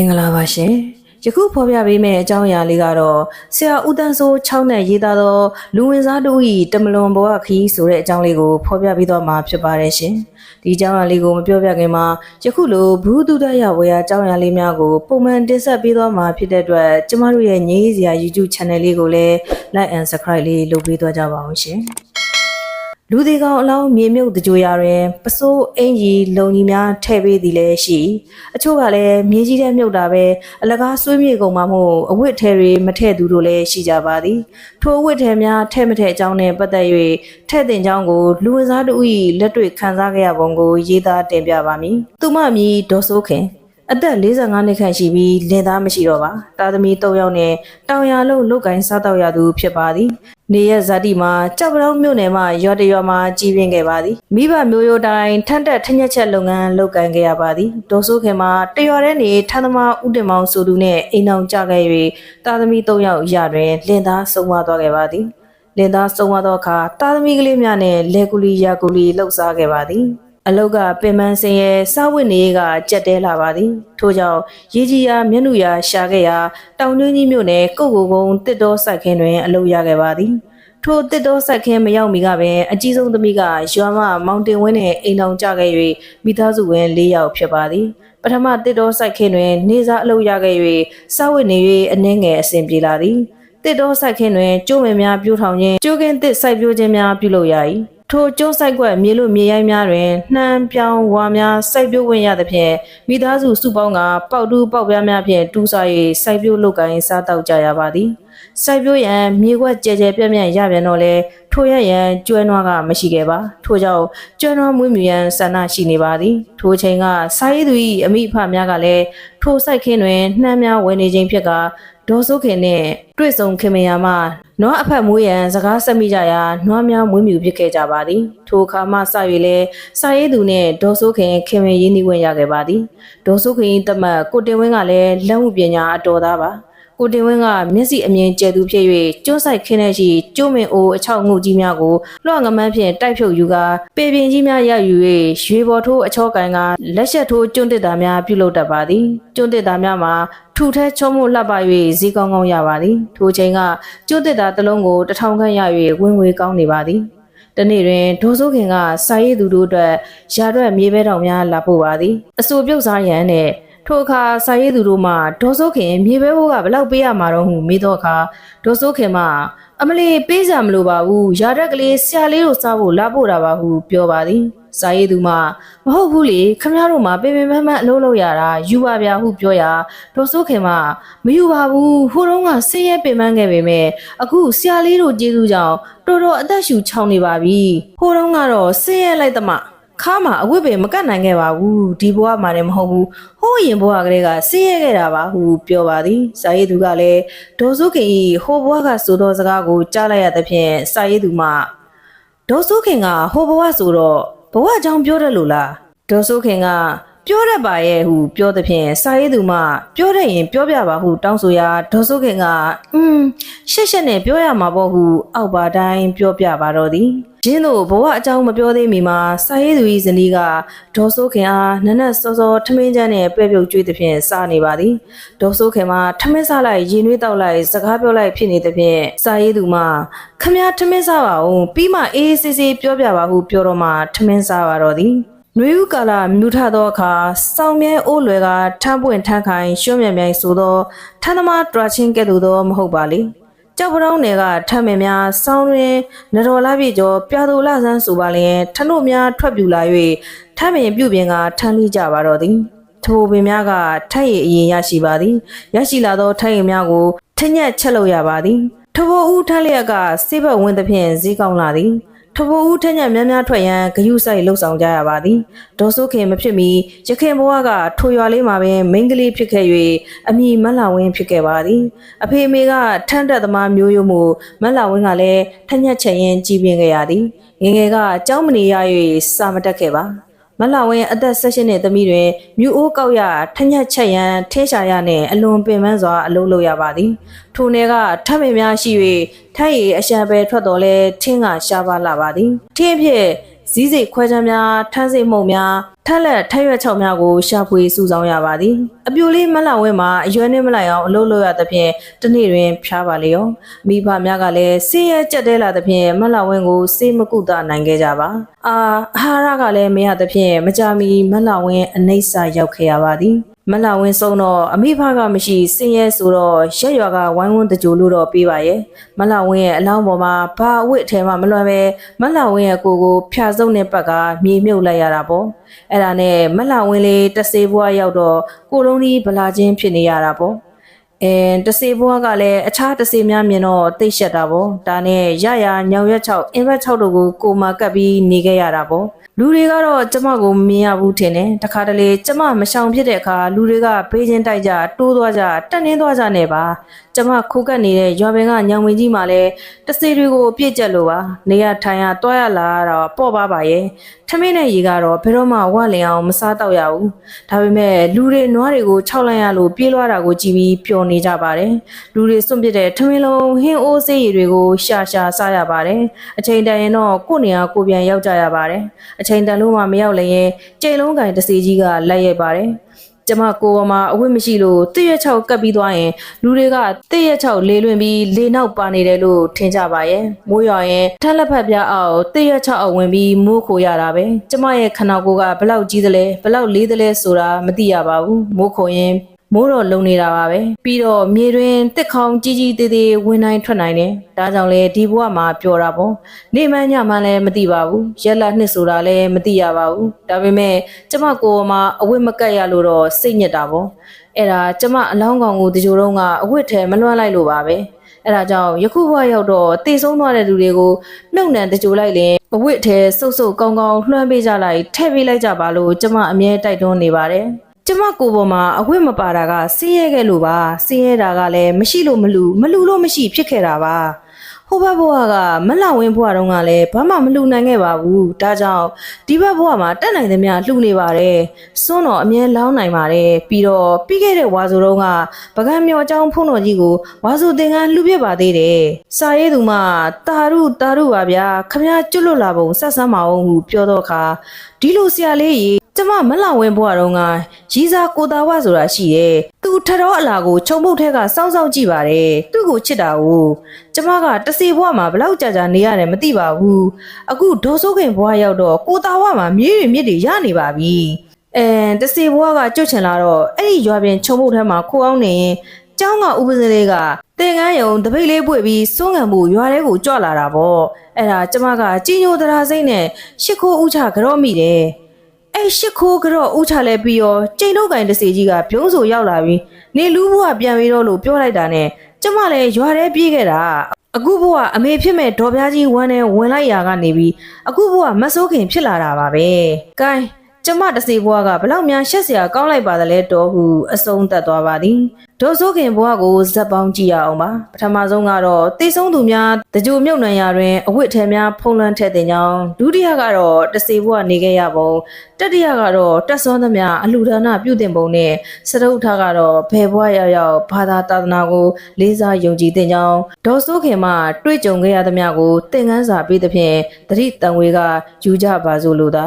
င်္ဂလာပါရှင်ယခုဖော်ပြပေးမယ့်အကြောင်းအရာလေးကတော့ဆရာဦးတန်းစိုး6နဲ့ရေးသားသောလူဝင်စားတို့၏တမလွန်ဘဝခရီးဆိုတဲ့အကြောင်းလေးကိုဖော်ပြပေးတော့မှာဖြစ်ပါတယ်ရှင်ဒီအကြောင်းအရာလေးကိုမပြောပြခင်မှာယခုလိုဘူးတုဒရဝေယအကြောင်းအရာလေးများကိုပုံမှန်တင်ဆက်ပေးတော့မှာဖြစ်တဲ့အတွက်ကျမတို့ရဲ့ငြိမ်းစရာ YouTube Channel လေးကိုလည်း Like and Subscribe လေးလုပ်ပေးသွားကြပါအောင်ရှင် လူဒီကောင်အလောင်းမြေမြုပ်တကြွရတွင်ပစိုးအင်ကြီးလုံကြီးများထည့်ပေးသည်လည်းရှိ အချို့ကလည်းမြေကြီးထဲမြုပ်တာပဲအလကားဆွေးမြေကုန်မှမို့အဝတ်ထဲတွေမထည့်သူတို့လည်းရှိကြပါသည်ထိုအဝတ်ထဲများထည့်မထည့်အကြောင်းနဲ့ပတ်သက်၍ထည့်တင်ကြောင်းကိုလူဝင်စားတို့၏လက်တွေ့ခန်းစားခဲ့ရပုံကိုရေးသားတင်ပြပါမည်သူမမည်ဒေါ်စိုးခင်အသက်45နှစ်ခန့်ရှိပြီးလင်သားမရှိတော့ပါတာသမီ၃ယောက်နဲ့တောင်ရလုံးလုတ်ကိုင်းစားတော့ရသူဖြစ်ပါသည် နေရဇာတိမှာကြောက်ပလောင်းမြို့နယ်မှာရွာတရွာမှာကြီးပြင်းခဲ့ပါသည်မိဘမျိုးရိုးတိုင်းထန်းတက်ထညက်ချက်လုပ်ငန်းလုပ်ကိုင်ခဲ့ရပါသည်ဒေါ်စိုးခင်မှာတရွာထဲနေထန်းသမားဦးတင်မောင်ဆိုသူနဲ့အိမ်အောင်ကြခဲ့၍တာသမီ၃ယောက်ရတွင်လင်သားဆုံးမသွားခဲ့ပါသည်လင်သားဆုံးမသောအခါတာသမီကလေးများနဲ့လေကူလီယာကူလီလှုပ်ရှားခဲ့ပါသည် အလုတ်ကပင်မစင်ရဲ့စားဝတ်နေကကြက်တဲလာပါသည်ထို့ကြောင့်ရေကြီးရာမျက်နှာရာရှာခဲ့ရာတောင်တွင်းကြီးမြို့နယ်ကုတ်ကိုကုန်းတစ်တော်စိုက်ခင်းတွင်အလုတ်ရခဲ့ပါသည်ထိုတစ်တော်စိုက်ခင်းမရောက်မီကပင်အကြီးဆုံးသမီးကရွာမမောင်တင်ဝင်းနဲ့အိမ်အောင်ကြခဲ့၍မိသားစုဝင်၄ယောက်ဖြစ်ပါသည်ပထမတစ်တော်စိုက်ခင်းတွင် နေစားအလုတ်ရခဲ့၍စားဝတ်နေ၍အနှင်းငယ်အဆင်ပြေလာသည်တစ်တော်စိုက်ခင်းတွင်ကျိုးမင်များပြိုးထောင်ခြင်းကျိုးကင်းတစ်စိုက်ပျိုးခြင်းများပြုလုပ်ရ၏ ထိုကျုံးဆိုင်ကွက်မြေလို့မြေရိုင်းများတွင်နှမ်းပြောင်းဝါများစိုက်ပျိုးဝင်ရသဖြင့်မိသားစုစုပေါင်းကပေါက်တူးပေါက်ပြားများဖြင့်တူးစား၍စိုက်ပျိုးလုပ်ကိုင်စားတောက်ကြရပါသည်စိုက်ပျိုးရန်မြေကွက်ကြဲကြဲပြန့်ပြန့်ရပြန်တော့လဲထိုရရန်ကျွဲနွားကမရှိခဲ့ပါထို့ကြောင့်ကျွဲနွားမွေးမြူရန်ဆန္ဒရှိနေပါသည်ထိုချိန်ကစာရေးသူ၏အမိအဖများကလည်းထိုစိုက်ခင်းတွင်နှမ်းများဝင်နေခြင်းဖြစ်က ဒေါ်စုခင်နှင့်တွေ့ဆုံခင်မယာမှနွားအဖက်မွေးရန်စကားဆက်မိကြရာနွားများမွေးမြူဖြစ်ခဲ့ကြပါသည်ထိုအခါမှစ၍လဲစာရေးသူနှင့်ဒေါ်စုခင်ခင်မရင်းနှီးဝင်ရခဲ့ပါသည်ဒေါ်စုခင်၏တမတ်ကိုတင်ဝင်းကလည်းလက်မှုပညာအတော်သားပါ ကိုတင်ဝင်းကမျက်စိအမြင်ကျဲသူဖြစ်၍ကျွန်းဆိုင်ခင်းတဲ့ရှိကျိုးမင်အိုအချောက်ငုတ်ကြီးများကိုလွှတ်ငမန်းဖြင့်တိုက်ဖြုတ်ယူကာပေပင်ကြီးများရယူ၍ရွေပေါ်ထိုးအချောကန်ကလက်ချက်ထိုးကျွန်းတစ်တာများပြုလုပ်တတ်ပါသည်ကျွန်းတစ်တာများမှာထူထဲချောမှုလှပ၍ဈေးကောင်းကောင်းရပါသည်ထိုချိန်ကကျွန်းတစ်တာတစ်လုံးကိုတစ်ထောင်ခန့်ရ၍ဝင်ငွေကောင်းနေပါသည်တနေ့တွင်ဒေါ်စိုးခင်ကစာရေးသူတို့အတွက်ရာရွက်မြေပဲတောင်များလာပို့ပါသည်အဆိုပြုတ်စားရန်နှင့် ထိုအခါစာရေးသူတို့မှဒေါ်စိုးခင်မြေပဲဘိုးကဘလောက်ပေးရမှာတော့ဟုမေးတော့အခါဒေါ်စိုးခင်မှအမလီပေးကြမလို့ပါဘူးရာရက်ကလေးဆရာလေးတို့စားဖို့လာပို့တာပါဟုပြောပါသည်စာရေးသူမှမဟုတ်ဘူးလေခမရတို့မှပင်ပင်ပန်းပန်းအလုပ်လုပ်ရတာယူပါဗျာဟုပြောရာဒေါ်စိုးခင်မှမယူပါဘူးဟိုတုန်းကဆင်းရဲပင်ပန်းခဲ့ပေမဲ့အခုဆရာလေးတို့ကျေးဇူးကြောင့်တော်တော်အသက်ရှူချောင်းနေပါပြီဟိုတုန်းကတော့ဆင်းရဲလိုက်သမား ခါမှာအဝတ်ပင်မကတ်နိုင်ခဲ့ပါဘူးဒီဘဝမှာလည်းမဟုတ်ဘူးဟိုးရင်ဘဝကလေးကဆင်းရဲခဲ့တာပါဟုပြောပါသည်စာရေးသူကလည်းဒေါ်စုခင်ဤဟိုဘဝကဆိုသောစကားကိုကြားလိုက်ရသဖြင့်စာရေးသူမှဒေါ်စုခင်ကဟိုဘဝဆိုတော့ဘဝအကြောင်းပြောတယ်လို့လားဒေါ်စုခင်က ပြောတတ်ပါရဲ့ဟုပြောသဖြင့်စာရေးသူမှပြောတတ်ရင်ပြောပြပါဟုတောင်းဆိုရာဒေါ်စုခင်ကအင်းရှက်ရှက်နဲ့ပြောရမှာပေါ့ဟုအောက်ပါတိုင်းပြောပြပါတော့သည်ရင်းတို့ဘဝအကြောင်းမပြောသေးမီမှာစာရေးသူ၏ဇနီးကဒေါ်စိုးခင်အားနက်နက်စောစောထမင်းချမ်းနဲ့ပဲ့ပြုတ်ကျွေးသဖြင့်စားနေပါသည်ဒေါ်စိုးခင်မှာထမင်းစားလိုက်ရင်နှွေးတောက်လိုက်စကားပြောလိုက်ဖြစ်နေသဖြင့်စာရေးသူမှခမည်းထမင်းစားပါဦးပြီးမှအေးအေးဆေးဆေးပြောပြပါဟုပြောတော့မှထမင်းစားပါတော့သည် နွေဦးကာလမြူထသောအခါစောင်းမြဲအိုးလွယ်ကထမ်းပွင့်ထမ်းခိုင်ရွှံ့မြမြိုင်ဆိုသောထမ်းသမားတွာချင်းကဲ့သို့သောမဟုတ်ပါလေကြောက်ပရောင်းနယ်ကထမ်းမင်များစောင်းရင်းနတော်လာပြကျော်ပြာသူလဆန်းဆိုပါလျင်ထနှုတ်များထွက်ပြူလာ၍ထမ်းမင်ပြုတ်ပြင်ကထမ်းလိကြပါတော့သည်ထိုပင်များကထိုက်ရည်အရင်ရရှိပါသည်ရရှိလာသောထိုက်ရည်များကိုထညက်ချက်လို့ရပါသည်ထဘောဦးထမ်းလျက်ကစေဘက်ဝင်သဖြင့်ဈေးကောင်းလာသည် ထဘဦးထက်ညက်များများထွက်ရန်ဂယုဆိုင်လှုပ်ဆောင်ကြရပါသည်ဒေါ်စိုးခင်မဖြစ်မီရခင်ဘဝကထိုရွာလေးမှာပင်မိန်းကလေးဖြစ်ခဲ့၍အမိမတ်လာဝင်းဖြစ်ခဲ့ပါသည်အဖေအမေကထန်းတက်သမားမျိုးရိုးမှုမတ်လာဝင်းကလည်းထက်ညက်ချက်ရင်ကြီးပြင်းခဲ့ရသည်ငယ်ငယ်ကကြောင်းမနေရ၍စာမတက်ခဲ့ပါ မလှဝင်းအသက်16နှစ်သမီးတွင်မြူအိုးကောက်ရထညက်ချက်ရန်ထင်းရှာရနှင့်အလွန်ပင်ပန်းစွာအလုပ်လုပ်ရပါသည်ထိုနယ်ကထပ်မင်များရှိ၍ထိုက်ရည်အရှံပဲထွက်တော်လဲထင်းကရှားပါလာပါသည်ထင်းဖြင့်ဇီးစိတ်ခွဲချမ်းများထန်းစိတ်မှုန့်များ ထက်လက်ထက်ရွက်ချောက်များကိုရှာဖွေစုဆောင်းရပါသည်အပြိုလေးမလှဝင်းမှာအရွယ်နှင့်မလိုက်အောင်အလုပ်လုပ်ရသဖြင့်တစ်နေ့တွင်ဖျားပါလေရောမိဘများကလည်းဆေးရဲကြက်တဲလာသဖြင့်မလှဝင်းကိုဆေးမကုသနိုင်ခဲ့ကြပါအာအာဟာရကလည်းမရသဖြင့်မကြမီမလှဝင်းအနှိမ့်စာရောက်ခဲ့ရပါသည် မလှဝင်းဆုံးတော့အမိဖကမရှိစင်ရဲဆိုတော့ရက်ရွာကဝိုင်းဝန်းတကြိုလို့တော့ပေးပါရဲ့မလှဝင်းရဲ့အလောင်းပေါ်မှာဘာအဝတ်အထည်မှမလွှမ်းပဲမလှဝင်းရဲ့ကိုယ်ကိုဖျားစုံတဲ့ဘက်ကမြေမြုပ်လိုက်ရတာပေါ့အဲ့ဒါနဲ့မလှဝင်းလေးတဆေးဘွားရောက်တော့ကိုလုံးကြီးဗလာချင်းဖြစ်နေရတာပေါ့ အဲတဆေဘွားကလည်းအခြားတဆေများမြင်တော့သိရှက်တာပေါ့ဒါနဲ့ရရညောင်ရက်6အင်ဘက်6တို့ကိုကိုမကပ်ပြီးနေခဲ့ရတာပေါ့လူတွေကတော့ကျမကိုမမြင်ရဘူးထင်တယ်တခါတလေကျမမရှောင်ဖြစ်တဲ့အခါလူတွေကဘေးချင်းတိုက်ကြတိုးသွားကြတက်နှင်းသွားကြနေပါ ကျမခိုးကပ်နေတဲ့ရွာပင်ကညောင်ဝင်ကြီးမှလည်းတဆေတွေကိုပြည့်ကျက်လို့ပါနေရထိုင်ရတွားရလာတော့ပေါ့ပါပါရဲ့ထမင်းနဲ့ရေကတော့ဘယ်တော့မှဝလင်အောင်မစားတော့ရဘူးဒါပေမဲ့လူတွေနွားတွေကိုခြောက်လိုက်ရလို့ပြေးလွှားတာကိုကြည့်ပြီးပျော်နေကြပါတယ်လူတွေစွန့်ပစ်တဲ့ထမင်းလုံးဟင်းအိုးဆေးရည်တွေကိုရှာရှာစားရပါတယ်အချိန်တန်ရင်တော့ကိုယ့်နေရာကိုယ်ပြန်ရောက်ကြရပါတယ်အချိန်တန်လို့မှမရောက်လည်းရင်ကြိမ်လုံးကင်တစီကြီးကလက်ရိုက်ပါတယ် ကျမကိုယ်ပေါ်မှာအဝတ်မရှိလို့တည့်ရက်ချောက်ကပ်ပြီးသွားရင်လူတွေကတည့်ရက်ချောက်လေလွင်ပြီးလေနောက်ပါနေတယ်လို့ထင်ကြပါရဲ့မိုးရွာရင်ထက်လက်ဖက်ပြအောက်တည့်ရက်ချောက်အဝင်ပြီးမိုးခိုရတာပဲကျမရဲ့ခန္ဓာကိုယ်ကဘလောက်ကြီးသလဲဘလောက်လေးသလဲဆိုတာမသိရပါဘူးမိုးခိုရင် မိုးတော့လုံနေတာပါပဲပြီးတော့မြေတွင်တစ်ခေါင်ကြီးကြီးသေးသေးဝင်နိုင်ထွက်နိုင်တယ်ဒါကြောင့်လေဒီဘဝမှာပျော်တာပေါ့နေမှန်းညမှန်းလည်းမသိပါဘူးရက်လက်နှစ်ဆိုတာလည်းမသိရပါဘူးဒါပေမဲ့ကျမကိုယ်ပေါ်မှာအဝတ်မကတ်ရလို့တော့စိတ်ညစ်တာပေါ့အဲ့ဒါကျမအလောင်းကောင်ကိုဒီကြိုတော့ကအဝတ်ထဲမလွှမ်းလိုက်လို့ပါပဲအဲ့ဒါကြောင့်ယခုဘဝရောက်တော့တည်ဆုံးသွားတဲ့လူတွေကိုမြုပ်နှံတကြိုလိုက်ရင်အဝတ်ထဲစုပ်စုပ်ကောင်းကောင်းလွှမ်းပေးကြလိုက်ထည့်ပေးလိုက်ကြပါလို့ကျမအမြဲတိုက်တွန်းနေပါတယ် ကျမကိုယ်ပေါ်မှာအဝတ်မပါတာကစင်းရဲခဲ့လို့ပါစင်းရဲတာကလည်းမရှိလို့မလူမလူလို့မရှိဖြစ်ခဲ့တာပါဟိုဘက်ဘဝကမလဝင်းဘဝတုန်းကလည်းဘာမှမလူနိုင်ခဲ့ပါဘူးဒါကြောင့်ဒီဘက်ဘဝမှာတက်နိုင်သမျှလှူနေပါတယ်စွန်းတော်အမြဲလောင်းနိုင်ပါတယ်ပြီးတော့ပြီးခဲ့တဲ့ဝါဆိုတုန်းကပကံမြော်အကြောင်းဖုန်းတော်ကြီးကိုဝါဆိုသင်္ကန်းလှူပြပါသေးတယ်စာရေးသူမှတာရုတာရုပါဗျာခမည်းကျွတ်လွတ်လာပုံဆက်ဆမ်းမအောင်ဟုပြောတော့ခါဒီလိုဆရာလေးကြီး ကျမမလဝင်းဘွားတော့ကရီစာကိုတာဝဆိုတာရှိတယ်။သူထတော်အလာကိုခြုံပုတ်ထဲကစောင်းစောင်းကြည့်ပါတယ်။သူ့ကိုချစ်တာကိုကျမကတစီဘွားမှာဘလောက်ကြာကြာနေရတယ်မသိပါဘူး။အခုဒေါ်စိုးခင်ဘွားရောက်တော့ကိုတာဝမှာမြေးရမြစ်တွေရနေပါပြီ။အဲတစီဘွားကကြွချင်လာတော့အဲ့ဒီရွာပြင်ခြုံပုတ်ထဲမှာခိုးအောင်နေရင်ကျောင်းကဥပစလေးကတင်ကန်းယုံတပိတ်လေးပွေပြီးစွန့်ငံမှုရွာထဲကိုကြွလာတာပေါ့။အဲ့ဒါကျမကကြီးညိုတရာစိမ့်နဲ့ရှ िख ိုးဥချကြော့မိတယ်။ အဲ့ရှ िख ိုးကတော့ဥချလဲပြီးရောကျိန်တော့ကင်တစီကြီးကပြုံးဆိုရောက်လာပြီးနေလူဘွားပြန်ပြီးတော့လို့ပြောလိုက်တာနဲ့ကျမလည်းရွာထဲပြေးခဲ့တာအခုဘွားအမေဖြစ်မဲ့ဒေါ်ပြားကြီးဝမ်းနဲ့ဝင်လိုက်ရာကနေပြီးအခုဘွားမဆိုးခင်ဖြစ်လာတာပါပဲ။ကဲ ကျမတစီဘွားကဘလောက်များရှက်စရာကောင်းလိုက်ပါသလဲတော်ဟုအဆုံးသက်သွားပါသည်ဒေါ်စိုးခင်ဘွားကိုဇက်ပေါင်းကြည့်ရအောင်ပါပထမဆုံးကတော့တိတ်ဆုံးသူများတကြိုမြုပ်နှံရာတွင်အဝတ်ထဲများဖုံးလွှမ်းထက်တဲ့ကြောင်းဒုတိယကတော့တစီဘွားနေခဲ့ရပုံတတိယကတော့တက်စွန်းသမျှအလှူဒါနပြုတင်ပုံနဲ့စတုထကတော့ဘယ်ဘွားရောက်ရောက်ဘာသာသာသနာကိုလေးစားယုံကြည်တဲ့ကြောင်းဒေါ်စိုးခင်မှတွေ့ကြုံခဲ့ရသမျှကိုသင်ခန်းစာပေးသဖြင့်တတိတန်ဝေကယူကြပါစို့လို့သာ